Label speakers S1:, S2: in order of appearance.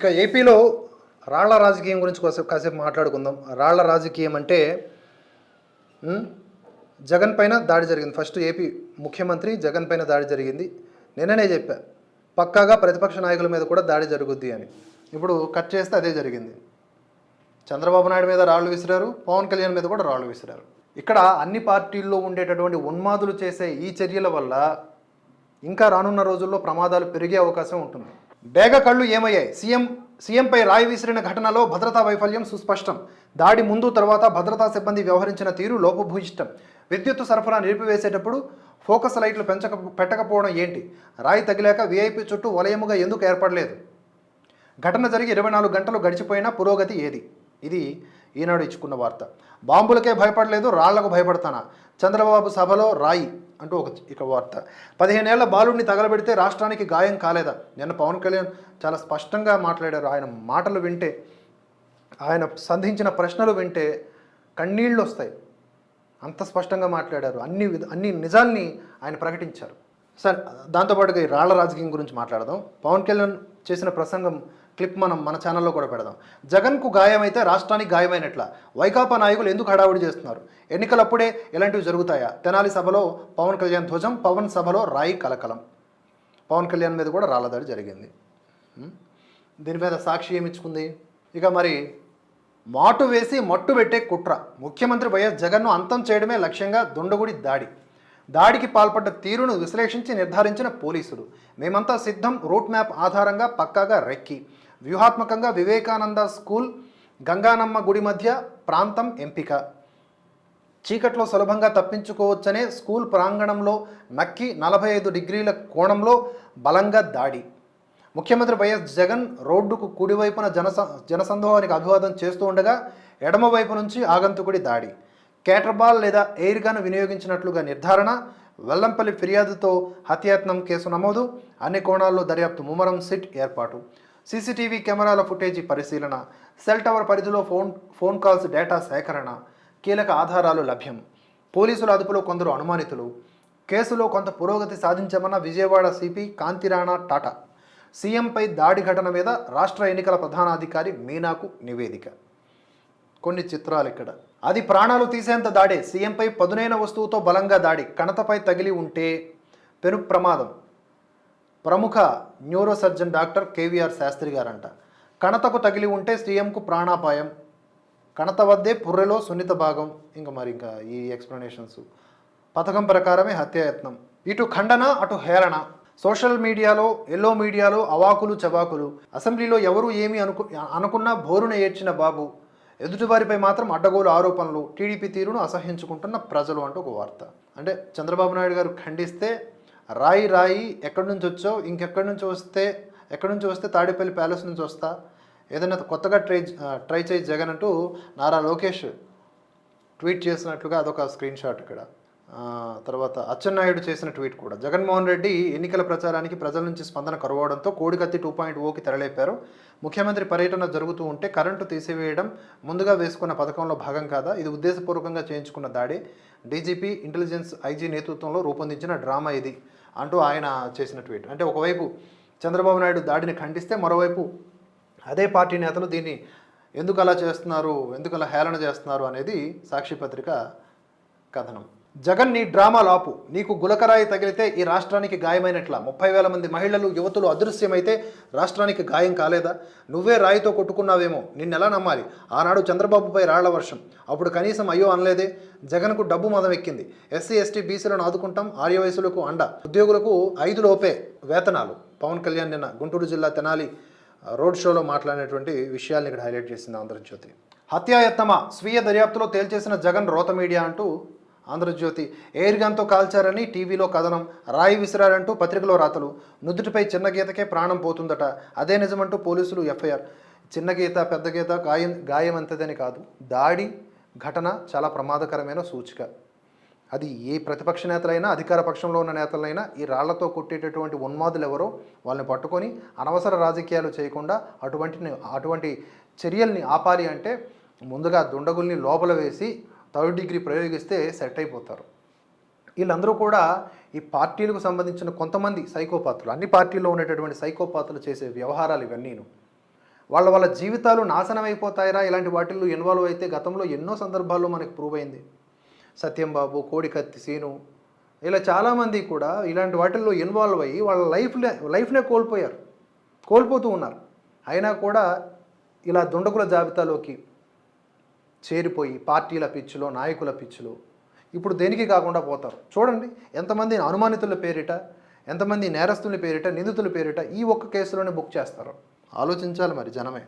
S1: ఇక ఏపీలో రాళ్ళ రాజకీయం గురించి కాసేపు కాసేపు మాట్లాడుకుందాం. రాళ్ళ రాజకీయం అంటే జగన్ పైన దాడి జరిగింది. ఫస్ట్ ఏపీ ముఖ్యమంత్రి జగన్ పైన దాడి జరిగింది. నిన్ననే చెప్పా పక్కాగా ప్రతిపక్ష నాయకుల మీద కూడా దాడి జరుగుద్ది అని. ఇప్పుడు కట్ చేస్తే అదే జరిగింది. చంద్రబాబు నాయుడు మీద రాళ్ళు విసిరారు పవన్ కళ్యాణ్ మీద కూడా రాళ్ళు విసిరారు. ఇక్కడ అన్ని పార్టీల్లో ఉండేటటువంటి ఉన్మాదులు చేసే ఈ చర్యల వల్ల ఇంకా రానున్న రోజుల్లో ప్రమాదాలు పెరిగే అవకాశం ఉంటుంది. డేగ కళ్ళు ఏమయ్యాయి? సీఎం సీఎంపై రాయి విసిరిన ఘటనలో భద్రతా వైఫల్యం సుస్పష్టం. దాడి ముందు తర్వాత భద్రతా సిబ్బంది వ్యవహరించిన తీరు లోపభూయిష్టం. విద్యుత్ సరఫరా నిలిపివేసేటప్పుడు ఫోకస్ లైట్లు పెంచక పెట్టకపోవడం ఏంటి? రాయి తగిలాక వీఐపీ చుట్టూ వలయముగా ఎందుకు ఏర్పడలేదు? ఘటన జరిగి ఇరవై నాలుగు గంటలు గడిచిపోయినా పురోగతి ఏది? ఇది ఈనాడు ఇచ్చుకున్న వార్త. బాంబులకే భయపడలేదు రాళ్ళకు భయపడతానా? చంద్రబాబు సభలో రాయి. అంటూ ఒక ఇక వార్త. పదిహేనేళ్ళ బాలుడిని తగలబెడితే రాష్ట్రానికి గాయం కాలేదా? నిన్న పవన్ కళ్యాణ్ చాలా స్పష్టంగా మాట్లాడారు. ఆయన మాటలు వింటే ఆయన సంధించిన ప్రశ్నలు వింటే కన్నీళ్ళు వస్తాయి. అంత స్పష్టంగా మాట్లాడారు. అన్ని అన్ని నిజాన్ని ఆయన ప్రకటించారు. సరే దాంతోపాటుగా ఈ రాళ్ళ రాజకీయం గురించి మాట్లాడదాం. పవన్ కళ్యాణ్ చేసిన ప్రసంగం క్లిప్ మనం మన ఛానల్లో కూడా పెడదాం. జగన్కు గాయమైతే రాష్ట్రానికి గాయమైనట్ల. వైకాపా నాయకులు ఎందుకు హడావుడి చేస్తున్నారు? ఎన్నికలప్పుడే ఇలాంటివి జరుగుతాయా? తెనాలి సభలో పవన్ కళ్యాణ్ ధ్వజం పవన్ సభలో రాయి కలకలం. పవన్ కళ్యాణ్ మీద కూడా రాళ్ళదాడి జరిగింది. దీని మీద సాక్షి ఏమిచ్చుకుంది? ఇక మరి మాటు వేసి మట్టు పెట్టే కుట్ర. ముఖ్యమంత్రి వైఎస్ జగన్ను అంతం చేయడమే లక్ష్యంగా దుండగుడి దాడి. దాడికి పాల్పడ్డ తీరును విశ్లేషించి నిర్ధారించిన పోలీసులు. మేమంతా సిద్ధం రూట్ మ్యాప్ ఆధారంగా పక్కాగా రెక్కి. వ్యూహాత్మకంగా వివేకానంద స్కూల్ గంగానమ్మ గుడి మధ్య ప్రాంతం ఎంపిక. చీకట్లో సులభంగా తప్పించుకోవచ్చనే స్కూల్ ప్రాంగణంలో నక్కి నలభై ఐదు డిగ్రీల కోణంలో బలంగా దాడి. ముఖ్యమంత్రి వైఎస్ జగన్ రోడ్డుకు కుడివైపున జనస జనసందోహానికి అభివాదం చేస్తూ ఉండగా ఎడమవైపు నుంచి ఆగంతుకుడి దాడి. కేటర్బాల్ లేదా ఎయిర్ గన్ వినియోగించినట్లుగా నిర్ధారణ వెల్లంపల్లి ఫిర్యాదుతో హత్యాయత్నం కేసు నమోదు అన్ని కోణాల్లో దర్యాప్తు ముమ్మరం సిట్ ఏర్పాటు. సీసీటీవీ కెమెరాల ఫుటేజీ పరిశీలన సెల్ టవర్ పరిధిలో ఫోన్ ఫోన్ కాల్స్ డేటా సేకరణ కీలక ఆధారాలు లభ్యం. పోలీసుల అదుపులో కొందరు అనుమానితులు. కేసులో కొంత పురోగతి సాధించమన్న విజయవాడ సిపి కాంతిరాణా టాటా. సీఎంపై దాడి ఘటన మీద రాష్ట్ర ఎన్నికల ప్రధానాధికారి మీనాకు నివేదిక. కొన్ని చిత్రాలు ఇక్కడ. అది ప్రాణాలు తీసేంత దాడే. సీఎంపై పదునైన వస్తువుతో బలంగా దాడి. కణతపై తగిలి ఉంటే పెను ప్రమాదం. ప్రముఖ neuro surgeon doctor KVR Sastry గారంట. కణతకు తగిలి ఉంటే సీఎంకు ప్రాణాపాయం కణత వద్దే పుర్రెలో సున్నిత భాగం. ఇంకా మరి ఇంకా ఈ ఎక్స్ప్లెనేషన్స్. పథకం ప్రకారమే హత్యాయత్నం. ఇటు ఖండన అటు హేళన. సోషల్ మీడియాలో ఎల్లో మీడియాలో అవాకులు చవాకులు. అసెంబ్లీలో ఎవరు ఏమి అనుకు అనుకున్నా బోరున ఏడ్చిన బాబు. ఎదుటివారిపై మాత్రం అడ్డగోలు ఆరోపణలు. టీడీపీ తీరును అసహించుకుంటున్న ప్రజలు అంటూ ఒక వార్త. అంటే చంద్రబాబు నాయుడు గారు ఖండిస్తే రాయి రాయి ఎక్కడి నుంచి వచ్చావు? ఇంకెక్కడి నుంచి వస్తే ఎక్కడి నుంచి వస్తే తాడేపల్లి ప్యాలెస్ నుంచి వస్తా? ఏదైనా కొత్తగా ట్రై ట్రై చేయి జగన్ అంటూ నారా లోకేష్ ట్వీట్ చేసినట్లుగా అదొక స్క్రీన్ షాట్ ఇక్కడ. తర్వాత అచ్చెన్నాయుడు చేసిన ట్వీట్ కూడా. జగన్మోహన్ రెడ్డి ఎన్నికల ప్రచారానికి ప్రజల నుంచి స్పందన కరువడంతో కోడికత్తి టూ పాయింట్ ఓకి తెరలేపారు. ముఖ్యమంత్రి పర్యటన జరుగుతూ ఉంటే కరెంటు తీసివేయడం ముందుగా వేసుకున్న పథకంలో భాగం కాదా? ఇది ఉద్దేశపూర్వకంగా చేయించుకున్న దాడి. డీజీపీ ఇంటెలిజెన్స్ ఐజీ నేతృత్వంలో రూపొందించిన డ్రామా ఇది. అంటూ ఆయన చేసిన ట్వీట్ అంటే ఒకవైపు చంద్రబాబు నాయుడు దాడిని ఖండిస్తే మరోవైపు అదే పార్టీ నేతలు దీన్ని ఎందుకు అలా చేస్తున్నారు ఎందుకు అలా హేళన చేస్తున్నారు అనేది సాక్షి పత్రిక కథనం. జగన్ నీ డ్రామా లాపు నీకు గులకరాయి తగిలితే ఈ రాష్ట్రానికి గాయమైనట్ల. ముప్పై వేల మంది మహిళలు యువతులు అదృశ్యమైతే రాష్ట్రానికి గాయం కాలేదా? నువ్వే రాయితో కొట్టుకున్నావేమో. నిన్నెలా నమ్మాలి? ఆనాడు చంద్రబాబుపై రాళ్ళ వర్షం. అప్పుడు కనీసం అయ్యో అనలేదే. జగన్కు డబ్బు మదం ఎక్కింది ఎస్సీ ఎస్టీ బీసీలను ఆదుకుంటాం. ఆర్యవయసులకు అండ. ఉద్యోగులకు ఐదు లోపే వేతనాలు. పవన్ కళ్యాణ్ నిన్న గుంటూరు జిల్లా తెనాలి రోడ్ షోలో మాట్లాడినటువంటి విషయాల్ని ఇక్కడ హైలైట్ చేసింది ఆంధ్రజ్యోతి. హత్యాయత్తమ స్వీయ దర్యాప్తులో తేల్చేసిన జగన్ రోత మీడియా అంటూ ఆంధ్రజ్యోతి ఎయిర్ గన్తో కాల్చారని టీవీలో కథనం రాయి విసిరారంటూ పత్రికలో రాతలు. నుదుటిపై చిన్న గీతకే ప్రాణం పోతుందట. అదే నిజమంటూ పోలీసులు ఎఫ్ఐఆర్. చిన్న గీత పెద్ద గీత గాయం గాయం అంతదని కాదు. దాడి ఘటన చాలా ప్రమాదకరమైన సూచిక. అది ఏ ప్రతిపక్ష నేతలైనా అధికార పక్షంలో ఉన్న నేతలైనా ఈ రాళ్ళతో కొట్టేటటువంటి ఉన్మాదులు ఎవరో వాళ్ళని పట్టుకొని అనవసర రాజకీయాలు చేయకుండా అటువంటి అటువంటి చర్యల్ని ఆపాలి అంటే ముందుగా దుండగుల్ని లోపల వేసి థర్డ్ డిగ్రీ ప్రయోగిస్తే సెట్ అయిపోతారు. వీళ్ళందరూ కూడా ఈ పార్టీలకు సంబంధించిన కొంతమంది సైకోపాతులు అన్ని పార్టీల్లో ఉండేటటువంటి సైకోపాతులు చేసే వ్యవహారాలు ఇవన్నీను. వాళ్ళ వాళ్ళ జీవితాలు నాశనం అయిపోతాయిరా? ఇలాంటి వాటిల్లో ఇన్వాల్వ్ అయితే గతంలో ఎన్నో సందర్భాల్లో మనకు ప్రూవ్ అయింది. సత్యంబాబు కోడికత్తి సీను ఇలా చాలామంది కూడా ఇలాంటి వాటిల్లో ఇన్వాల్వ్ అయ్యి వాళ్ళ లైఫ్నే లైఫ్నే కోల్పోయారు కోల్పోతూ ఉన్నారు. అయినా కూడా ఇలా దుండగుల జాబితాలోకి చేరిపోయి పార్టీల పిచ్చులో నాయకుల పిచ్చులో. ఇప్పుడు దేనికి కాకుండా పోతారు? చూడండి ఎంతమంది అనుమానితుల పేరిట ఎంతమంది నేరస్తుల పేరిట నిందితుల పేరిట ఈ ఒక్క కేసులోనే బుక్ చేస్తారు. ఆలోచించాలి మరి జనమే.